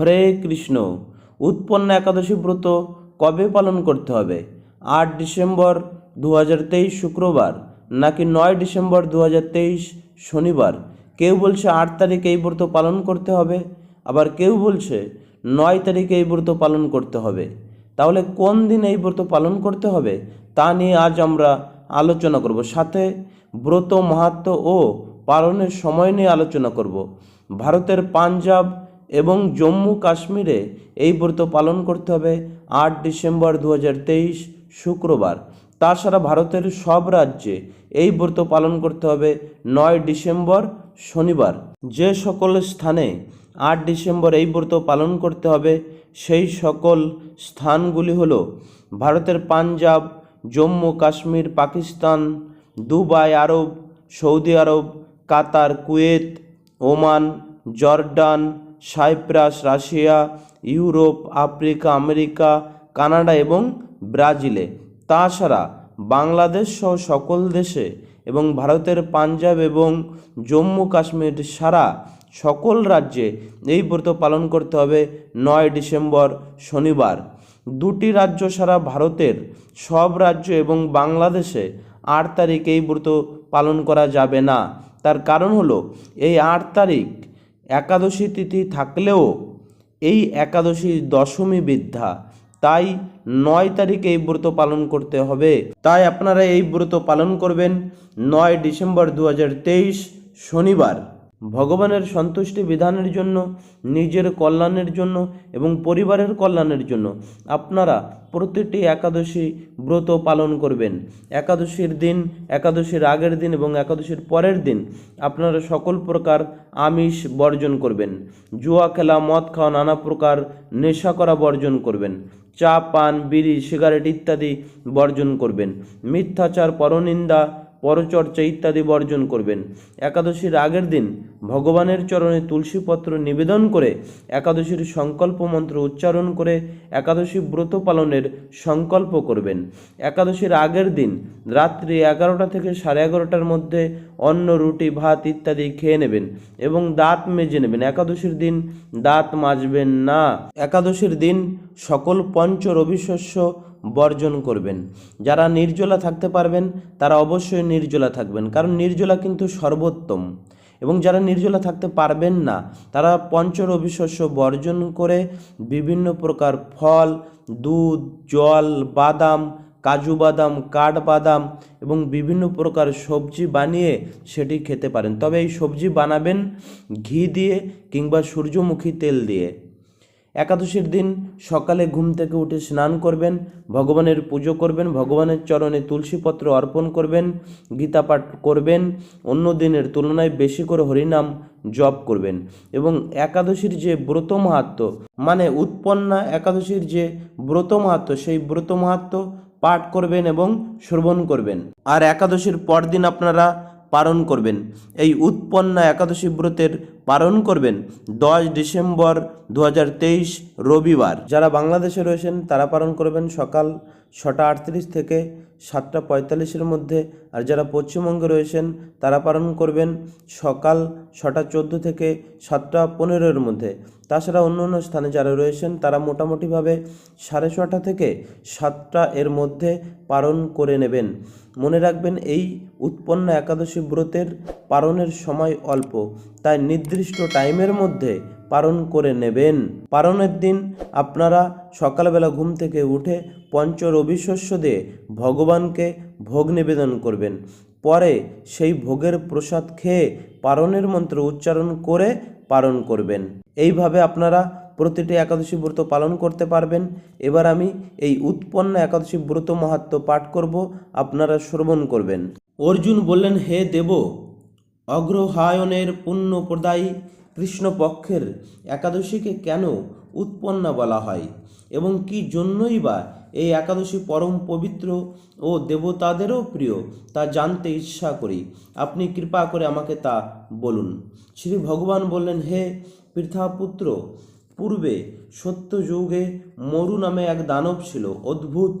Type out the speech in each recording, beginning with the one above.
হরে কৃষ্ণ। উৎপন্ন একাদশী ব্রত কবে পালন করতে হবে? আট ডিসেম্বর দু শুক্রবার নাকি নয় ডিসেম্বর দু শনিবার? কেউ বলছে আট তারিখে এই ব্রত পালন করতে হবে, আবার কেউ বলছে নয় তারিখে এই ব্রত পালন করতে হবে। তাহলে কোন দিন এই ব্রত পালন করতে হবে? তা নিয়ে আজ আমরা আলোচনা করব। সাথে ব্রত মাহাত্ম ও পালনের সময় নিয়ে আলোচনা করব। ভারতের পাঞ্জাব এবং জম্মু কাশ্মীরে এই ব্রত পালন করতে হবে আট ডিসেম্বর দু হাজার তেইশ শুক্রবার। তাছাড়া ভারতের সব রাজ্যে এই ব্রত পালন করতে হবে নয় ডিসেম্বর শনিবার। যে সকল স্থানে আট ডিসেম্বর এই ব্রত পালন করতে হবে, সেই সকল স্থানগুলি হল ভারতের Punjab, Jammu, Kashmir, Pakistan, Dubai, Arab, Saudi Arab, Qatar, Kuwait, Oman, Jordan Cyprus, Russia, Europe, Africa, America, Canada এবং ব্রাজিলে। তাছাড়া বাংলাদেশ সহ সকল দেশে এবং ভারতের পাঞ্জাব এবং জম্মু কাশ্মীর সারা সকল রাজ্যে এই ব্রত পালন করতে হবে নয় ডিসেম্বর, শনিবার। দুটি রাজ্য সারা ভারতের সব রাজ্য এবং বাংলাদেশে আট তারিখ এই ব্রত পালন করা যাবে না। তার কারণ হলো, এই আট তারিখ একাদশী তিথি থাকলেও এই একাদশী দশমী বিদ্যা, তাই নয় তারিখে এই ব্রত পালন করতে হবে। তাই আপনারা এই ব্রত পালন করবেন নয় ডিসেম্বর দু হাজার তেইশ শনিবার। ভগবানের সন্তুষ্টি বিধানের জন্য, নিজের কল্যাণের জন্য এবং পরিবারের কল্যাণের জন্য আপনারা প্রতিটি একাদশী ব্রত পালন করবেন। একাদশীর দিন, একাদশীর আগের দিন এবং একাদশীর পরের দিন আপনারা সকল প্রকার আমিষ বর্জন করবেন। জুয়া খেলা, মদ খাওয়া, নানা প্রকার নেশা করা বর্জন করবেন। চা, পান, বিড়ি, সিগারেট ইত্যাদি বর্জন করবেন। মিথ্যাচার, পরনিন্দা পরচর্চা ইত্যাদি বর্জন করবেন। একাদশীর আগের দিন ভগবানের চরণে তুলসীপত্র নিবেদন করে একাদশীর সংকল্প মন্ত্র উচ্চারণ করে একাদশী ব্রত পালনের সংকল্প করবেন। একাদশীর আগের দিন রাত্রি এগারোটা থেকে সাড়ে এগারোটার মধ্যে অন্ন, রুটি, ভাত ইত্যাদি খেয়ে নেবেন এবং দাঁত মেজে নেবেন। একাদশীর দিন দাঁত মাজবেন না। একাদশীর দিন সকল পঞ্চ রবিশস্য বর্জন করবেন। যারা নির্জলা থাকতে পারবেন, তারা অবশ্যই নির্জলা থাকবেন। কারণ নির্জলা কিন্তু সর্বোত্তম। এবং যারা নির্জলা থাকতে পারবেন না, তারা পঞ্চ রবিশস্য বর্জন করে বিভিন্ন প্রকার ফল, দুধ, জল, বাদাম, কাজু বাদাম কাঠবাদাম এবং বিভিন্ন প্রকার সবজি বানিয়ে সেটি খেতে পারেন। তবে এই সবজি বানাবেন ঘি দিয়ে কিংবা সূর্যমুখী তেল দিয়ে। একাদশীর দিন সকালে ঘুম থেকে উঠে স্নান করবেন, ভগবানের পুজো করবেন, ভগবানের চরণে তুলসীপত্র অর্পণ করবেন, গীতা পাঠ করবেন, অন্য দিনের তুলনায় বেশি করে হরিনাম জপ করবেন। এবং একাদশীর যে ব্রত মাহাত্ম মানে উৎপন্না একাদশীর যে ব্রত মাহাত্ম, সেই ব্রত মাহাত্ম পাঠ করবেন এবং শ্রবণ করবেন। আর একাদশীর পরদিন আপনারা পালন করবেন। এই উৎপন্না একাদশী ব্রতের পালন করবেন। দশ ডিসেম্বর দু হাজার তেইশ রবিবার। যারা বাংলাদেশে রয়েছেন, তারা পালন করবেন সকাল ছটা আটত্রিশ থেকে সাতটা পঁয়তাল্লিশের মধ্যে। আর যারা পশ্চিমবঙ্গে রয়েছেন, তারা পালন করবেন সকাল ছটা চোদ্দ থেকে সাতটা পনেরোর মধ্যে। তাছাড়া অন্য অন্য স্থানে যারা রয়েছেন, তারা মোটামুটিভাবে সাড়ে ছটা থেকে সাতটা এর মধ্যে পালন করে নেবেন। মনে রাখবেন, এই উৎপন্ন একাদশী ব্রতের পালনের সময় অল্প, তাই নির্দিষ্ট টাইমের মধ্যে পালন করে নেবেন। পালনের দিন আপনারা সকালবেলা ঘুম থেকে উঠে পঞ্চ রবিশস্য দিয়ে ভগবানকে ভোগ নিবেদন করবেন। পরে সেই ভোগের প্রসাদ খেয়ে পালনের মন্ত্র উচ্চারণ করে পালন করবেন। এইভাবে আপনারা প্রতিটি একাদশী ব্রত পালন করতে পারবেন। এবার আমি এই উৎপন্ন একাদশী ব্রত মাহাত্ম পাঠ করব, আপনারা শ্রবণ করবেন। অর্জুন বললেন, হে দেব, অগ্রহায়ণের পুণ্য প্রদায়ী কৃষ্ণপক্ষের একাদশীকে কেন উৎপন্না বলা হয়? এবং কি জন্যই বা এই একাদশী পরম পবিত্র ও দেবতাদেরও প্রিয় তা জানতে ইচ্ছা করি। আপনি কৃপা করে আমাকে তা বলুন। শ্রী ভগবান বললেন, হে পৃথাপুত্র, পূর্বে সত্যযুগে মরু নামে এক দানব ছিল। অদ্ভুত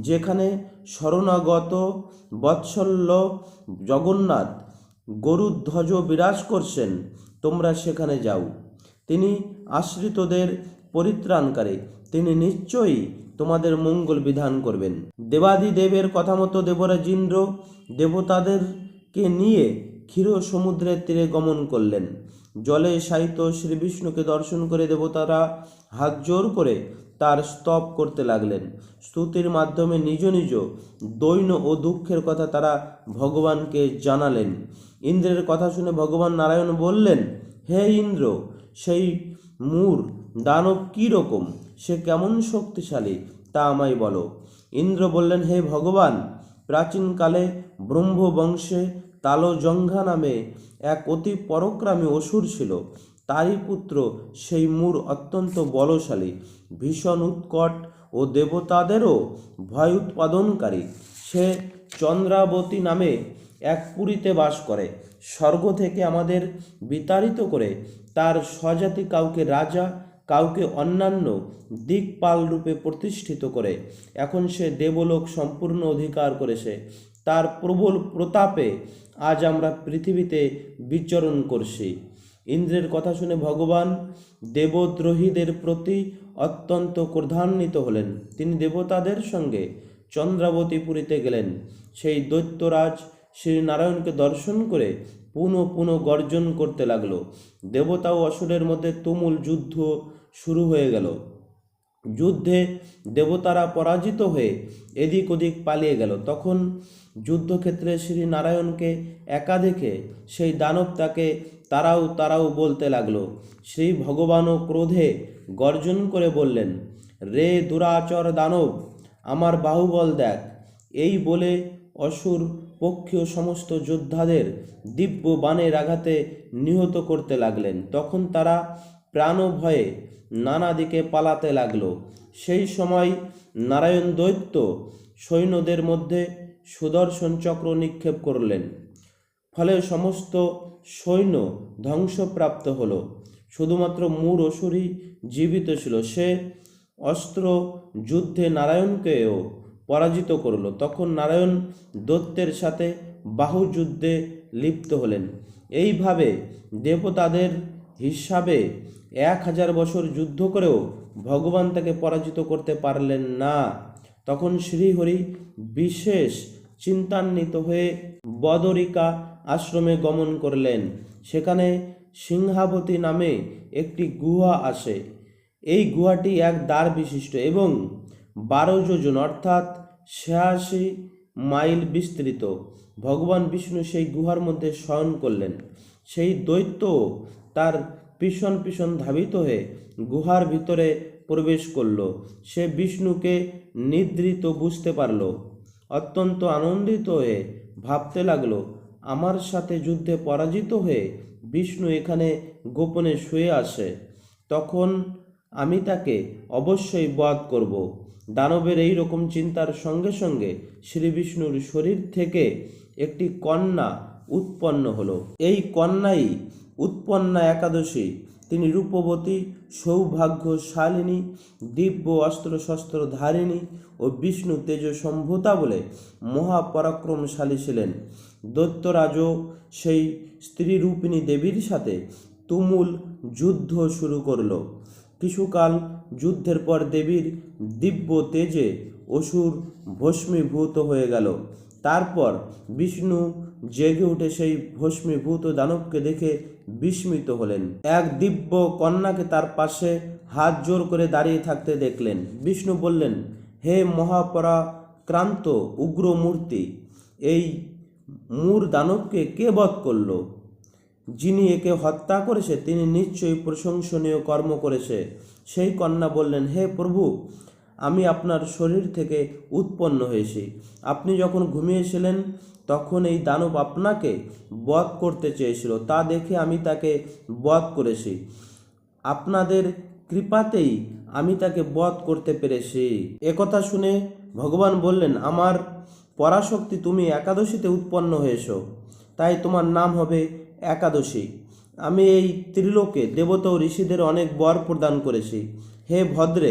যেখানে শরণাগত বৎসল্য জগন্নাথ গরুধ্বজ বিরাজ করছেন, তোমরা সেখানে যাও। তিনি আশ্রিতদের পরিত্রাণকারী তিনি নিশ্চয়ই তোমাদের মঙ্গল বিধান করবেন। দেবাদিদেবের কথা মতো দেবরাজ ইন্দ্র দেবতাদেরকে নিয়ে ক্ষীর সমুদ্রের তীরে গমন করলেন। জলে সাহিত্য শ্রীবিষ্ণুকে দর্শন করে দেবতারা হাত জোর করে তার স্তব করতে লাগলেন। স্তুতির মাধ্যমে নিজ নিজ দৈন ও দুঃখের কথা তারা ভগবানকে জানালেন। ইন্দ্রের কথা শুনে ভগবান নারায়ণ বললেন, হে ইন্দ্র, সেই মূর দানব কী রকম? সে কেমন শক্তিশালী? তা আমায় বলো। ইন্দ্র বললেন, হে ভগবান, প্রাচীনকালে ব্রহ্ম বংশে তালজঙ্ঘা নামে এক অতি পরক্রামী অসুর ছিল। তারই পুত্র সেই মূর অত্যন্ত বলশালী, ভীষণ উৎকট ও দেবতাদেরও ভয় উৎপাদনকারী। সে চন্দ্রাবতী নামে এক পুরীতে বাস করে। স্বর্গ থেকে আমাদের বিতাড়িত করে তার স্বজাতি কাউকে রাজা, কাউকে অন্যান্য দিকপাল রূপে প্রতিষ্ঠিত করে। এখন সে দেবলোক সম্পূর্ণ অধিকার করেছে। তার প্রবল প্রতাপে আজ আমরা পৃথিবীতে বিচরণ করছি। ইন্দ্রের কথা শুনে ভগবান দেবদ্রোহীদের প্রতি অত্যন্ত ক্রধান্বিত হলেন। তিনি দেবতাদের সঙ্গে চন্দ্রাবতীপুরীতে গেলেন। সেই দৈত্যরাজ শ্রীনারায়ণকে দর্শন করে পুনঃ পুনঃ গর্জন করতে লাগল। দেবতা ও অসুরের মধ্যে তুমুল যুদ্ধ শুরু হয়ে গেল। যুদ্ধে দেবতারা পরাজিত হয়ে এদিক ওদিক পালিয়ে গেল। তখন যুদ্ধক্ষেত্রে শ্রী নারায়ণকে একা দেখে সেই দানব তাকে তারাও তারাও বলতে লাগল। শ্রী ভগবানও ক্রোধে গর্জন করে বললেন, রে দুরাচর দানব, আমার বাহুবল দেখ। এই বলে অসুর পক্ষীয় সমস্ত যোদ্ধাদের দিব্য বাণের আঘাতে নিহত করতে লাগলেন। তখন তারা প্রাণ ভয়ে নানা দিকে পালাতে লাগল। সেই সময় নারায়ণ দৈত্য সৈন্যদের মধ্যে সুদর্শন চক্র নিক্ষেপ করলেন। ফলে সমস্ত সৈন্য ধ্বংসপ্রাপ্ত হলো। শুধুমাত্র মূর অসুরই জীবিত ছিল। সে অস্ত্র যুদ্ধে নারায়ণকেও পরাজিত করল। তখন নারায়ণ দত্তের সাথে বাহুযুদ্ধে লিপ্ত হলেন। এইভাবে দেবতাদের হিসাবে এক হাজার বছর যুদ্ধ করেও ভগবান তাকে পরাজিত করতে পারলেন না। তখন শ্রীহরি বিশেষ চিন্তান্বিত হয়ে বদরিকা আশ্রমে গমন করলেন। সেখানে সিংহাবতী নামে একটি গুহা আসে এই গুহাটি এক দ্বার বিশিষ্ট এবং বারো যোজন, অর্থাৎ ছিয়াশি মাইল বিস্তৃত। ভগবান বিষ্ণু সেই গুহার মধ্যে শয়ন করলেন। সেই দৈত্য তার পিছন পিছন ধাবিত হয়ে গুহার ভিতরে প্রবেশ করল। সে বিষ্ণুকে নিদ্রিত বুঝতে পারল। অত্যন্ত আনন্দিত হয়ে ভাবতে লাগল, আমার সাথে যুদ্ধে পরাজিত হয়ে বিষ্ণু এখানে গোপনে শুয়ে আসে তখন আমি তাকে অবশ্যই বধ করব। দানবের এই রকম চিন্তার সঙ্গে সঙ্গে শ্রী বিষ্ণুর শরীর থেকে একটি কন্যা উৎপন্ন হলো। এই কন্যাই উৎপন্না একাদশী। তিনি রূপবতী, সৌভাগ্যশালিনী, দিব্য অস্ত্র শস্ত্র ধারিণী ও বিষ্ণু তেজ সম্ভূতা বলে মহাপরাক্রমশালী ছিলেন। দৈত্যরাজও সেই স্ত্রী স্ত্রীরূপিণী দেবীর সাথে তুমুল যুদ্ধ শুরু করল। কিছুকাল যুদ্ধের পর দেবীর দিব্য তেজে অসুর ভস্মীভূত হয়ে গেল। তারপর বিষ্ণু জেগে উঠে সেই ভস্মীভূত দানবকে দেখে বিস্মিত হলেন। এক দিব্য কন্যাকে তার পাশে হাত জোর করে দাঁড়িয়ে থাকতে দেখলেন। বিষ্ণু বললেন, হে মহাপরাক্রান্ত উগ্র মূর্তি এই মূর দানবকে কে বধ করল? যিনি একে হত্যা করেছে, তিনি নিশ্চয়ই প্রশংসনীয় কর্ম করেছে। সেই কন্যা বললেন, হে প্রভু আমি আপনার শরীর থেকে উৎপন্ন হয়েছি। আপনি যখন ঘুমিয়েছিলেন, তখন এই দানব আপনাকে বধ করতে চেয়েছিল। তা দেখে আমি তাকে বধ করেছি। আপনাদের কৃপাতেই আমি তাকে বধ করতে পেরেছি। একথা শুনে ভগবান বললেন, আমার পরাশক্তি, তুমি একাদশীতে উৎপন্ন হয়েছো, তাই তোমার নাম হবে একাদশী। আমি এই ত্রিলোকে দেবতা ঋষিদের অনেক বর প্রদান করেছি। হে ভদ্রে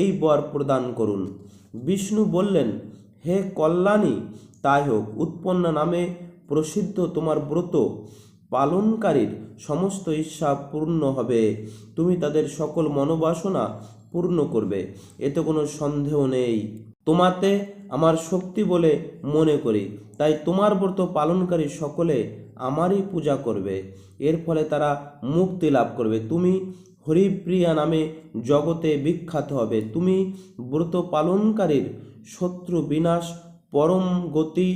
এই বর প্রদান করুন। বিষ্ণু বললেন, হে কল্যাণী, তাই হোক, উৎপন্ন নামে প্রসিদ্ধ তোমার ব্রত পালনকারীর সমস্ত ইচ্ছা পূর্ণ হবে। তুমি তাদের সকল মনোবাসনা পূর্ণ করবে, এতে কোনো সন্দেহ নেই। তোমাতে আমার শক্তি বলে মনে করি, তাই তোমার ব্রত পালনকারী সকলে আমারই পূজা করবে। এর ফলে তারা মুক্তি লাভ করবে। তুমি হরিপ্রিয়া নামে জগতে বিখ্যাত হবে। তুমি ব্রত পালনকারীর শত্রু বিনাশ, পরম গতি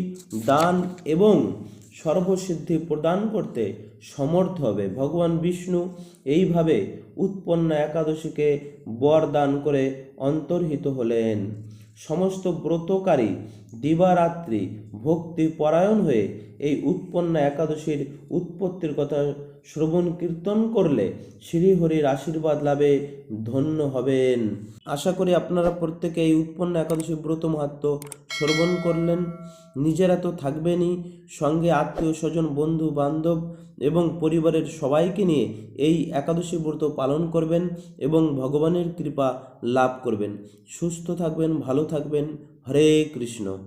দান এবং সর্বসিদ্ধি প্রদান করতে সমর্থ হবে। ভগবান বিষ্ণু এইভাবে উৎপন্ন একাদশীকে বর দান করে অন্তর্হিত হলেন। সমস্ত ব্রতকারী দিবারাত্রি ভক্তি পরায়ণ হয়ে এই উৎপন্ন একাদশীর উৎপত্তির কথা শ্রবণ কীর্তন করলে শ্রীহরির আশীর্বাদ লাভে ধন্য হবেন। আশা করি আপনারা প্রত্যেকে এই উৎপন্ন একাদশী ব্রত মাহাত্ম শ্রবণ করলেন। নিজেরা তো থাকবেনই। সঙ্গে আত্মীয় স্বজন, বন্ধু, বান্ধব এবং পরিবারের সবাইকে নিয়ে এই একাদশী ব্রত পালন করবেন এবং ভগবানের কৃপা লাভ করবেন। সুস্থ থাকবেন, ভালো থাকবেন। হরে কৃষ্ণ।